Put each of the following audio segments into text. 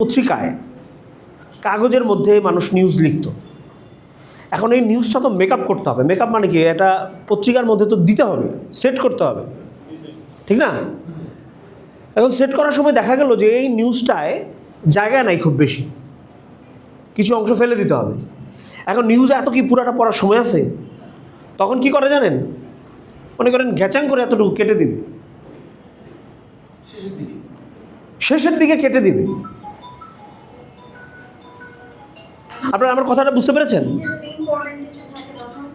পত্রিকায় কাগজের মধ্যে মানুষ নিউজ লিখত। এখন এই নিউজটা তো মেকআপ করতে হবে। মেকআপ মানে কি? এটা পত্রিকার মধ্যে তো দিতে হবে সেট করতে হবে। ঠিক না? এখন সেট করার সময় দেখা গেল যে এই নিউজটায় জায়গা নাই খুব বেশি। কিছু অংশ ফেলে দিতে হবে। এখন নিউজ এত কি পুরাটা পড়ার সময় আছে? তখন কি করে জানেন? মনে করেন ঘ্যাচাং করে এতটুকু কেটে দিবে। শেষের দিকে কেটে দিবে। আপনারা আমার কথাটা বুঝতে পেরেছেন?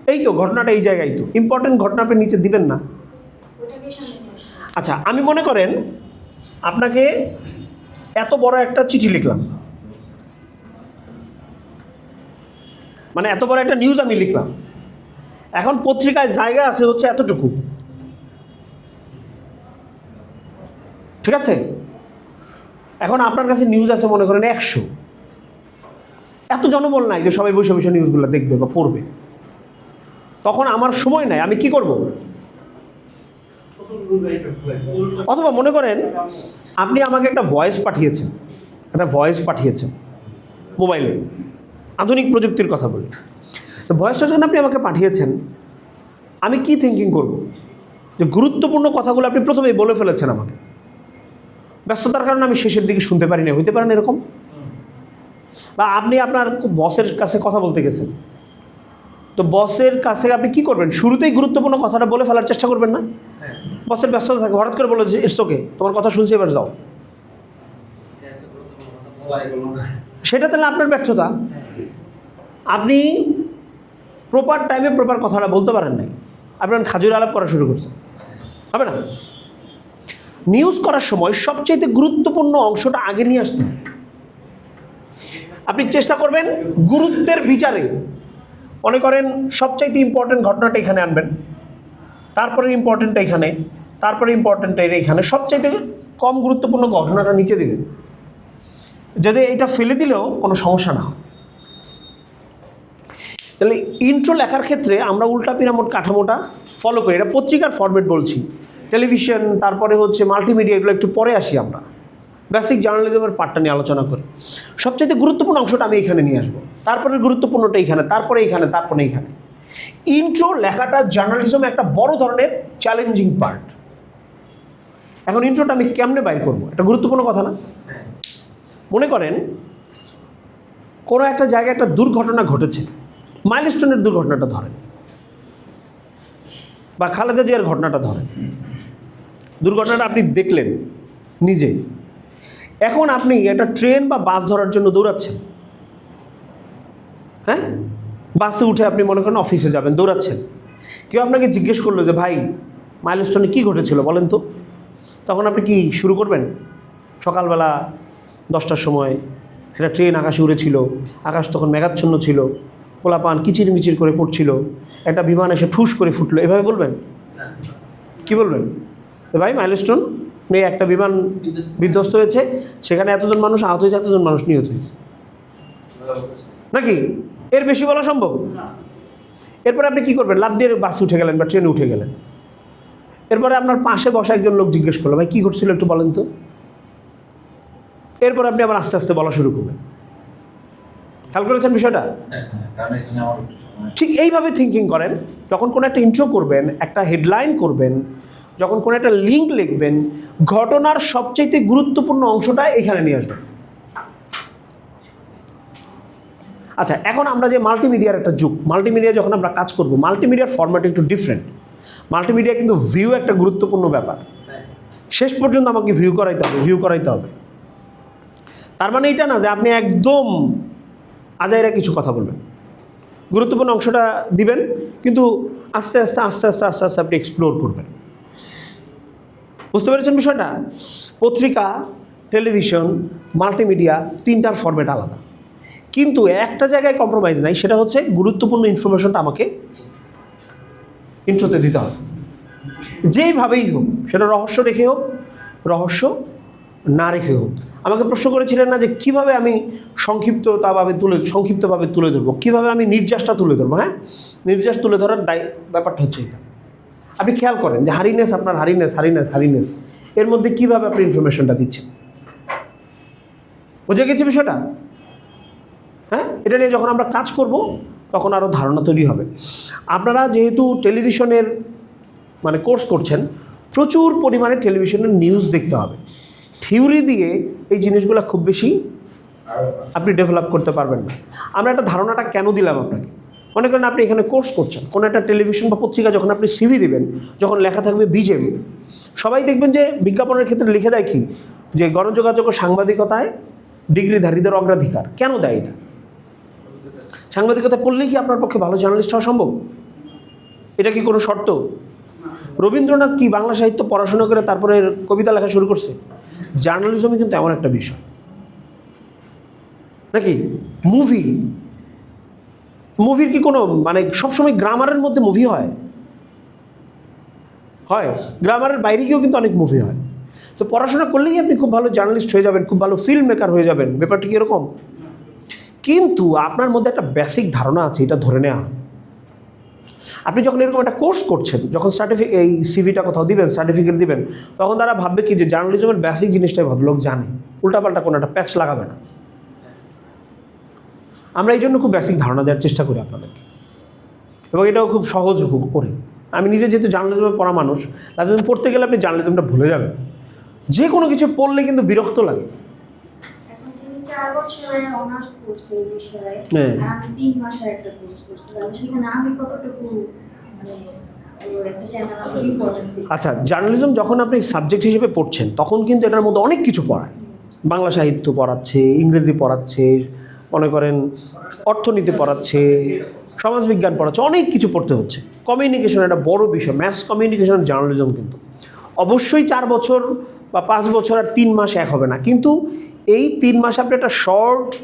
এই তো, ঘটনাটা এই জায়গায় তো। ইম্পর্টেন্ট ঘটনা আপনি নিচে দিবেন না। আচ্ছা আমি মনে করেন আপনাকে এত বড় একটা চিঠি লিখলাম। মানে এত বড় একটা নিউজ আমি লিখলাম। এখন পত্রিকায় জায়গা আছে হচ্ছে এতটুকু। ঠিক আছে? এখন আপনার কাছে নিউজ আছে মনে করেন একশো। এত জনবল নাই যে সবাই বসে বসে নিউজগুলো দেখবে বা পড়বে। তখন আমার সময় নাই, আমি কি করব? অথবা মনে করেন, আপনি আমাকে একটা ভয়েস পাঠিয়েছেন, একটা ভয়েস পাঠিয়েছেন মোবাইলে আধুনিক প্রযুক্তির কথা বলি। তো ভয়েসটা যখন আপনি আমাকে পাঠিয়েছেন, আমি কি থিঙ্কিং করব? যে গুরুত্বপূর্ণ কথাগুলো আপনি প্রথমেই বলে ফেলেছেন আমাকে। ব্যস্ততার কারণে আমি শেষের দিকে শুনতে পারি না হইতে পারেন এরকম? বা আপনি আপনার বসের কাছে কথা বলতে গেছেন তো বসের কাছে আপনি কি করবেন? শুরুতেই গুরুত্বপূর্ণ কথাটা বলে ফেলার চেষ্টা করবেন না? বসের ব্যস্ততা থাকে হঠাৎ করে বলে যে ইটস ওকে তোমার কথা শুনছি এবার যাও। সেটা তাহলে আপনার ব্যর্থতা। আপনি প্রপার টাইমে প্রপার কথাটা বলতে পারেন নাই। আপনার খাজুর আলাপ করা শুরু করছেন। হবে না? নিউজ করার সময় সবচেয়ে গুরুত্বপূর্ণ অংশটা আগে নিয়ে আসতে। আপনি চেষ্টা করবেন গুরুত্বের বিচারে। মনে করেন সবচাইতে ইম্পর্টেন্ট ঘটনাটা এখানে আনবেন। তারপরে ইম্পর্টেন্টটা এখানে, তারপরে ইম্পর্টেন্টটা এখানে। সবচাইতে কম গুরুত্বপূর্ণ ঘটনাটা নিচে দিবেন যদি এটা ফেলে দিলেও কোনো সমস্যা না। তাহলে ইন্ট্রো লেখার ক্ষেত্রে আমরা উল্টা পিরামোড কাঠামোটা ফলো করি। এটা পত্রিকার ফরম্যাট বলছি। টেলিভিশন তারপরে হচ্ছে মাল্টিমিডিয়া এগুলো একটু পরে আসি আমরা। বেসিক জার্নালিজমের পার্টটা নিয়ে আলোচনা করি। সবচেয়ে গুরুত্বপূর্ণ অংশটা আমি এখানে নিয়ে আসব। তারপরে গুরুত্বপূর্ণটা এখানে, তারপরে এখানে তারপরে এখানে। ইন্ট্রো লেখাটা জার্নালিজম একটা বড় ধরনের চ্যালেঞ্জিং পার্ট এখন ইন্ট্রোটা আমি কেমনে বাইর করব? এটা গুরুত্বপূর্ণ কথা না? মনে করেন, কোনো একটা জায়গায় একটা দুর্ঘটনা ঘটেছে। মাইলস্টোনের দুর্ঘটনাটা ধরেন। বা খালেদা জিয়ার ঘটনাটা ধরেন। দুর্ঘটনাটা আপনি দেখলেন নিজে। এখন আপনি একটা ট্রেন বা বাস ধরার জন্য দৌড়াচ্ছেন। হ্যাঁ? বাসে উঠে আপনি মনে করেন অফিসে যাবেন দৌড়াচ্ছেন। কেউ আপনাকে জিজ্ঞেস করল যে ভাই মাইলস্টোনে কী ঘটেছিল? বলেন তো। তখন আপনি কি শুরু করবেন? সকালবেলা দশটার সময় একটা ট্রেন আকাশে উড়েছিল আকাশ তখন মেঘাচ্ছন্ন ছিল পোলাপান কিচির মিচির করে পড়ছিল একটা বিমান এসে ঠুস করে ফুটলো। এভাবে বলবেন? কি বলবেন? ভাই মাইলস্টোন এই একটা বিমান বিধ্বস্ত হয়েছে সেখানে এতজন মানুষ আহত হয়েছে এতজন মানুষ নিহত হয়েছে। নাকি? এর বেশি বলা সম্ভব? এরপরে আপনি কি করবেন? লাভ দিয়ে বাসে উঠে গেলেন বা ট্রেনে উঠে গেলেন। এরপরে আপনার পাশে বসা একজন লোক জিজ্ঞেস করল ভাই কী ঘটছিল একটু বলেন তো? এরপর আপনি আবার আস্তে আস্তে বলা শুরু করবেন খেয়াল করেছেন বিষয়টা? একটু সময় ঠিক এইভাবে থিঙ্কিং করেন যখন কোনো একটা ইন্ট্রো করবেন একটা হেডলাইন করবেন যখন কোনো একটা লিঙ্ক লিখবেন, ঘটনার সবচাইতে গুরুত্বপূর্ণ অংশটা এখানে নিয়ে আসবেন। আচ্ছা এখন আমরা যে মাল্টিমিডিয়ার একটা যুগ মাল্টিমিডিয়া যখন আমরা কাজ করব মাল্টিমিডিয়ার ফরম্যাট একটু ডিফারেন্ট মাল্টিমিডিয়া কিন্তু ভিউ একটা গুরুত্বপূর্ণ ব্যাপার। শেষ পর্যন্ত আমাকে ভিউ করাইতে হবে ভিউ করাইতে হবে। তার মানে এটা না যে আপনি একদম আজাইরা কিছু কথা বলবেন। গুরুত্বপূর্ণ অংশটা দিবেন, কিন্তু আস্তে আস্তে আস্তে আস্তে আস্তে আস্তে আপনি এক্সপ্লোর করবেন। বুঝতে পেরেছেন বিষয়টা? পত্রিকা, টেলিভিশন, মাল্টিমিডিয়া তিনটার ফরম্যাট আলাদা। কিন্তু একটা জায়গায় কম্প্রোমাইজ নাই, সেটা হচ্ছে গুরুত্বপূর্ণ ইনফরমেশনটা আমাকে ইন্ট্রোতে দিতে হবে। যেইভাবেই হোক, সেটা রহস্য রেখে হোক, রহস্য না রেখে হোক। আমাকে প্রশ্ন করেছিলেন না যে কীভাবে আমি সংক্ষিপ্ততাভাবে তুলে, সংক্ষিপ্তভাবে তুলে ধরবো? কীভাবে আমি নির্যাসটা তুলে ধরবো হ্যাঁ? নির্যাস তুলে ধরার দায়, ব্যাপারটা হচ্ছে এটা। আপনি খেয়াল করেন যে হারিনেস আপনার হারিনেস হারিনেস হারিনেস। এর মধ্যে কীভাবে আপনি ইনফরমেশনটা দিচ্ছেন? বুঝে গেছি বিষয়টা? হ্যাঁ? এটা নিয়ে যখন আমরা কাজ করব, তখন আরও ধারণা তৈরি হবে। আপনারা যেহেতু টেলিভিশনের মানে কোর্স করছেন, প্রচুর পরিমাণে টেলিভিশনের নিউজ দেখতে হবে। থিওরি দিয়ে এই জিনিসগুলো খুব বেশি আপনি ডেভেলপ করতে পারবেন না। আমরা একটা ধারণাটা কেন দিলাম আপনাকে? মনে করেন আপনি এখানে কোর্স করছেন, কোনো একটা টেলিভিশন বা পত্রিকা যখন আপনি সিভি দেবেন, যখন লেখা থাকবে বিজেম সবাই দেখবেন যে বিজ্ঞাপনের ক্ষেত্রে লিখে দেয় কি? যে গণযোগাযোগ ও সাংবাদিকতায় ডিগ্রিধারীদের অগ্রাধিকার। কেন দেয় এটা? সাংবাদিকতা পড়লেই কি আপনার পক্ষে ভালো জার্নালিস্ট হওয়া সম্ভব? এটা কি কোনো শর্ত? রবীন্দ্রনাথ কি বাংলা সাহিত্য পড়াশোনা করে তারপরে কবিতা লেখা শুরু করছে? জার্নালিজমই কিন্তু এমন একটা বিষয়। নাকি? মুভি মুভির কি কোনো মানে সবসময় গ্রামারের মধ্যে মুভি হয়? হয়। গ্রামারের বাইরে গিয়েও কিন্তু অনেক মুভি হয়। তো পড়াশোনা করলেই আপনি খুব ভালো জার্নালিস্ট হয়ে যাবেন, খুব ভালো ফিল্ম মেকার হয়ে যাবেন। ব্যাপারটা কি এরকম? কিন্তু আপনার মধ্যে একটা বেসিক ধারণা আছে, এটা ধরে নেওয়া আপনি যখন এরকম একটা কোর্স করছেন, যখন সার্টিফিক এই সিভিটা কোথাও দিবেন সার্টিফিকেট দিবেন, তখন তারা ভাববে কি যে জার্নালিজমের বেসিক জিনিসটাই ভদ্রলোক জানে। উল্টাপাল্টা কোনো একটা প্যাচ লাগাবে না। আমরা এই জন্য খুব বেসিক ধারণা দেওয়ার চেষ্টা করি আপনাদেরকে। এবং এটাও খুব সহজ করি আমি নিজে যেহেতু জার্নালিজমে পড়া মানুষ রাজনীতি পড়তে গেলে আপনি জার্নালিজমটা ভুলে যাবেন। যে কোনো কিছু পড়লে কিন্তু বিরক্ত লাগে। চার বছরের অনার্স করছে এই বিষয়ে হ্যাঁ। আমি তিন মাসের একটা কোর্স করছি তাহলে সেখানে আমি কতটুকু মানে আচ্ছা জার্নালিজম যখন আপনি সাবজেক্ট হিসেবে পড়ছেন তখন কিন্তু এটার মধ্যে অনেক কিছু পড়ায়। বাংলা সাহিত্য পড়াচ্ছে ইংরেজি পড়াচ্ছে মনে করেন, অর্থনীতি পড়াচ্ছে, সমাজবিজ্ঞান পড়াচ্ছে, অনেক কিছু পড়তে হচ্ছে। কমিউনিকেশন একটা বড় বিষয় ম্যাস কমিউনিকেশন জার্নালিজম কিন্তু। অবশ্যই চার বছর বা পাঁচ বছর আর তিন মাস এক হবে না। কিন্তু এই তিন মাস আপনি একটা শর্ট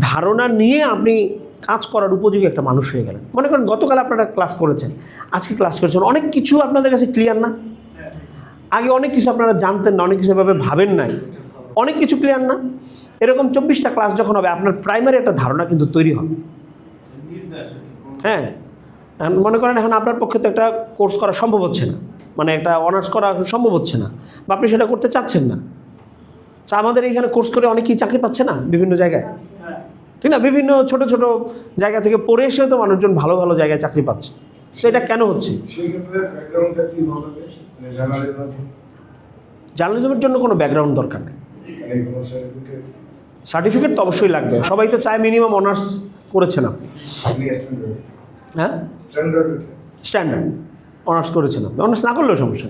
ধারণা নিয়ে আপনি কাজ করার উপযোগী একটা মানুষ হয়ে গেলেন। মনে করেন, গতকাল আপনারা ক্লাস করেছেন, আজকে ক্লাস করেছেন, অনেক কিছু আপনাদের কাছে ক্লিয়ার না। আগে অনেক কিছু আপনারা জানতেন না, অনেক কিছু এভাবে ভাবেন নাই। অনেক কিছু ক্লিয়ার না। এরকম চব্বিশটা ক্লাস যখন হবে আপনার প্রাইমারি একটা ধারণা কিন্তু তৈরি হবে। হ্যাঁ মনে করেন এখন আপনার পক্ষে তো একটা কোর্স করা সম্ভব হচ্ছে না। মানে একটা অনার্স করা সম্ভব হচ্ছে না। বা আপনি সেটা করতে চাচ্ছেন না। তা আমাদের এইখানে কোর্স করে অনেকেই চাকরি পাচ্ছে না বিভিন্ন জায়গায়। ঠিক না? বিভিন্ন ছোট ছোট জায়গা থেকে পড়ে এসেও তো মানুষজন ভালো ভালো জায়গায় চাকরি পাচ্ছে। সেটা কেন হচ্ছে? জার্নালিজমের জন্য কোনো ব্যাকগ্রাউন্ড দরকার নেই। সার্টিফিকেট তো অবশ্যই লাগবে। সবাই তো চায় মিনিমাম অনার্স করেছেন আপনি আপনি স্ট্যান্ডার্ড হ্যাঁ? স্ট্যান্ডার্ড অনার্স করেছেন আপনি অনার্স না করলেও সমস্যা